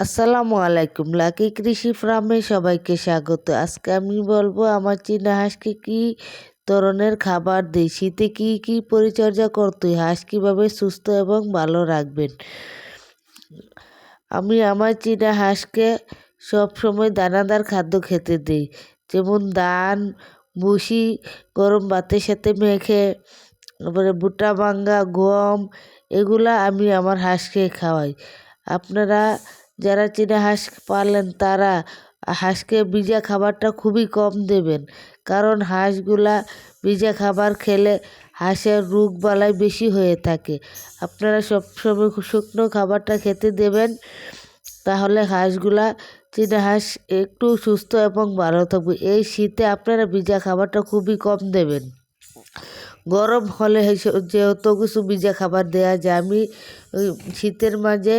আসসালামু আলাইকুম, লাকি কৃষি ফার্মে সবাইকে স্বাগত। আজকে আমি বলব, আমার চীনা হাঁসকে কি ধরনের খাবার দিই? শীতে কি কি পরিচর্যা করতে হাঁস কীভাবে সুস্থ এবং ভালো রাখবেন? আমি আমার চীনা হাঁসকে সবসময় দানাদার খাদ্য খেতে দিই, যেমন ধান, ভুসি, গরম ভাতের সাথে মেখে, তারপরে বুটা ভাঙ্গা, গম, এগুলা আমি আমার হাঁসকে খাওয়াই। আপনারা যারা চীনা হাঁস পালেন তারা হাঁসকে ভিজা খাবারটা খুবই কম দেবেন। কারণ হাঁসগুলা ভিজা খাবার খেলে হাঁসের রোগ বালাই বেশি হয়ে থাকে। আপনারা সবসময় শুকনো খাবারটা খেতে দেবেন, তাহলে হাঁসগুলা, চীনা হাঁস একটু সুস্থ এবং ভালো থাকবে। এই শীতে আপনারা ভিজা খাবারটা খুবই কম দেবেন। গরম হলে যেহেতু কিছু ভিজা খাবার দেওয়া যায়, আমি শীতের মাঝে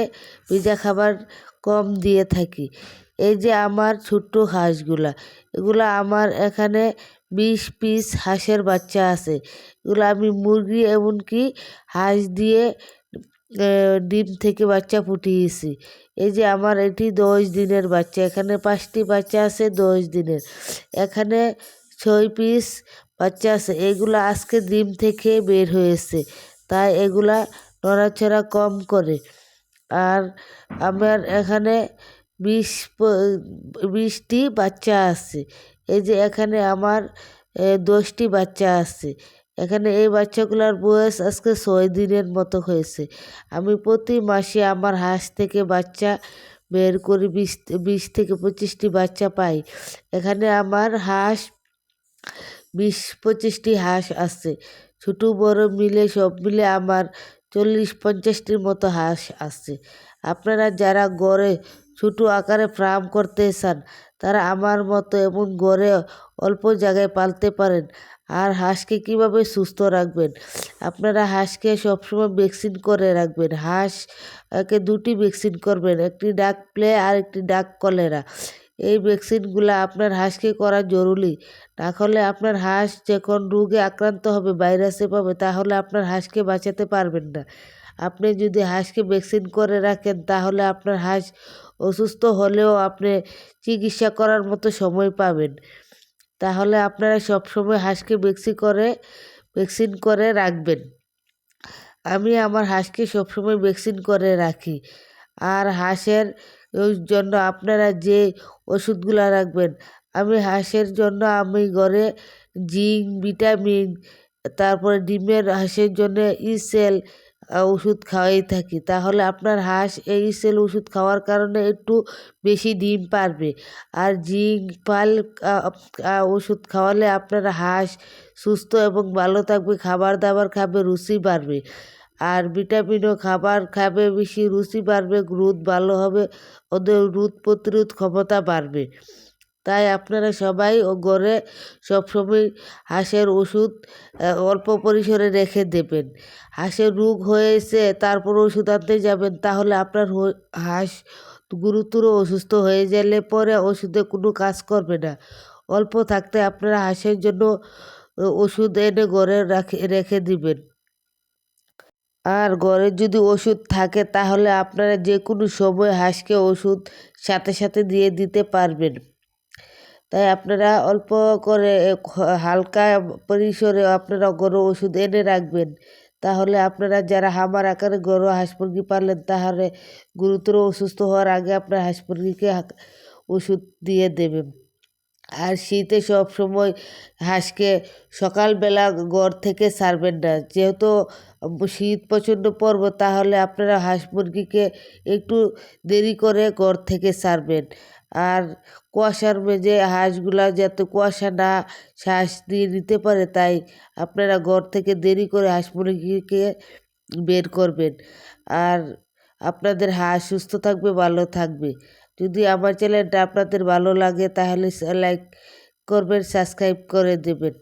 ভিজা খাবার কম দিয়ে থাকি। এই যে আমার ছোট্ট হাঁসগুলা, এগুলো আমার এখানে বিশ পিস হাঁসের বাচ্চা আছে। এগুলো আমি মুরগি এমনকি হাঁস দিয়ে ডিম থেকে বাচ্চা ফুটিয়েছি। এই যে আমার এটি দশ দিনের বাচ্চা, এখানে পাঁচটি বাচ্চা আছে দশ দিনের। এখানে ছয় পিস, বাচ্চা আছে। এগুলো আজকে ডিম থেকে বের হয়েছে, তাই এগুলা নড়াচড়া কম করে। আর আমার এখানে বিশ বিশটি বাচ্চা আছে। এই যে এখানে আমার দশটি বাচ্চা আছে। এখানে এই বাচ্চাগুলোর বয়স আজকে ছয় দিনের মতো হয়েছে। আমি প্রতি মাসে আমার হাঁস থেকে বাচ্চা বের করি, বিশ বিশ থেকে পঁচিশটি বাচ্চা পাই। এখানে আমার হাঁস বিশ পঁচিশটি হাঁস আছে। ছোটো, বড় মিলে সব মিলে আমার চল্লিশ পঞ্চাশটির মতো হাঁস আছে। আপনারা যারা গড়ে ছোটো আকারে ফার্ম করতে চান, তারা আমার মতো এমন গড়ে অল্প জায়গায় পালতে পারেন। আর হাঁসকে কীভাবে সুস্থ রাখবেন? আপনারা হাঁসকে সবসময় ভ্যাকসিন করে রাখবেন। হাঁসকে দুটি ভ্যাকসিন করবেন, একটি ডাক প্লে আর একটি ডাক কলেরা। এই ভ্যাকসিনগুলো আপনার হাঁসকে করা জরুরি। না হলে আপনার হাঁস যখন রোগে আক্রান্ত হবে, ভাইরাসে পাবে, তাহলে আপনার হাঁসকে বাঁচাতে পারবেন না। আপনি যদি হাঁসকে ভ্যাকসিন করে রাখেন, তাহলে আপনার হাঁস অসুস্থ হলেও আপনি চিকিৎসা করার মতো সময় পাবেন। তাহলে আপনারা সবসময় হাঁসকে ভ্যাকসিন করে ভ্যাকসিন করে রাখবেন। আমি আমার হাঁসকে সবসময় ভ্যাকসিন করে রাখি। আর হাঁসের ওই জন্য আপনারা যে ওষুধগুলো রাখবেন, আমি হাঁসের জন্য, আমি ঘরে জিঙ্ক, ভিটামিন, তারপরে ডিমের হাঁসের জন্য ইসেল ওষুধ খাওয়াই থাকি। তাহলে আপনার হাঁস এই সেল ওষুধ খাওয়ার কারণে একটু বেশি ডিম পারবে। আর জিঙ্ক, পাল ওষুধ খাওয়ালে আপনার হাঁস সুস্থ এবং ভালো থাকবে, খাবার দাবার খাবে, রুচি বাড়বে। আর ভিটামিনও খাবার খাবে, বেশি রুচি বাড়বে, গ্রোথ ভালো হবে, ওদের রোগ প্রতিরোধ ক্ষমতা বাড়বে। তাই আপনারা সবাই ও ঘরে সবসময় হাঁসের ওষুধ অল্প পরিসরে রেখে দেবেন। হাঁসের রোগ হয়েছে, তারপর ওষুধ আনতে যাবেন, তাহলে আপনার হাঁস গুরুতর অসুস্থ হয়ে গেলে পরে ওষুধে কোনো কাজ করবে না। অল্প থাকতে আপনারা হাঁসের জন্য ওষুধ এনে ঘরে রাখে, রেখে দিবেন। আর ঘরে যদি ওষুধ থাকে, তাহলে আপনারা যে কোনো সময় হাঁসকে ওষুধ সাথে সাথে দিয়ে দিতে পারবেন। তাই আপনারা অল্প করে হালকা পরিসরে আপনারা গরু ওষুধ এনে রাখবেন। তাহলে আপনারা যারা হামার আকারে গরু হাঁস মুরগি পারলেন তাহলে গুরুতর অসুস্থ হওয়ার আগে আপনার হাঁস মুরগিকে ওষুধ দিয়ে দেবেন। আর শীতে সব সময় হাঁসকে সকালবেলা ঘর থেকে ছাড়বেন না। যেহেতু শীত প্রচণ্ড পর্ব, তাহলে আপনারা হাঁস মুরগিকে একটু দেরি করে ঘর থেকে ছাড়বেন আর কুয়াশার মেঝে হাঁসগুলা যাতে কুয়াশা না শ্বাস দিয়ে নিতে পারে, তাই আপনারা ঘর থেকে দেরি করে হাঁস মুরগিকে বের করবেন। আর আপনাদের হাঁস সুস্থ থাকবে, ভালো থাকবে। যদি আমার চ্যানেলটা আপনাদের ভালো লাগে তাহলে লাইক করবেন সাবস্ক্রাইব করে দেবেন।